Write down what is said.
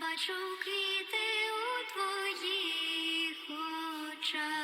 Бачу квіти у твоїх очах.